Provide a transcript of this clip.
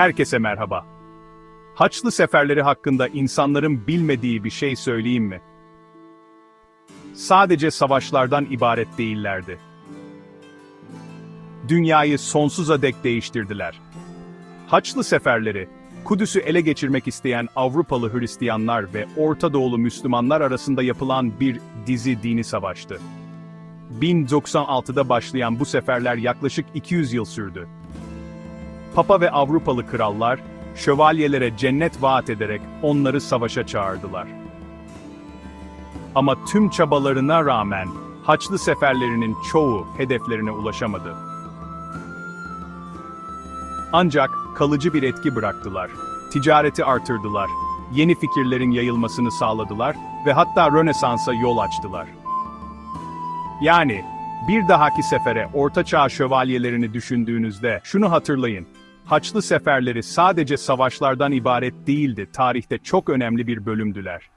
Herkese merhaba. Haçlı seferleri hakkında insanların bilmediği bir şey söyleyeyim mi? Sadece savaşlardan ibaret değillerdi. Dünyayı sonsuza dek değiştirdiler. Haçlı seferleri, Kudüs'ü ele geçirmek isteyen Avrupalı Hristiyanlar ve Orta Doğulu Müslümanlar arasında yapılan bir dizi dini savaştı. 1096'da başlayan bu seferler yaklaşık 200 yıl sürdü. Papa ve Avrupalı krallar, şövalyelere cennet vaat ederek onları savaşa çağırdılar. Ama tüm çabalarına rağmen Haçlı seferlerinin çoğu hedeflerine ulaşamadı. Ancak kalıcı bir etki bıraktılar. Ticareti artırdılar, yeni fikirlerin yayılmasını sağladılar ve hatta Rönesans'a yol açtılar. Yani bir dahaki sefere Orta Çağ şövalyelerini düşündüğünüzde şunu hatırlayın. Haçlı seferleri sadece savaşlardan ibaret değildi, tarihte çok önemli bir bölümdüler.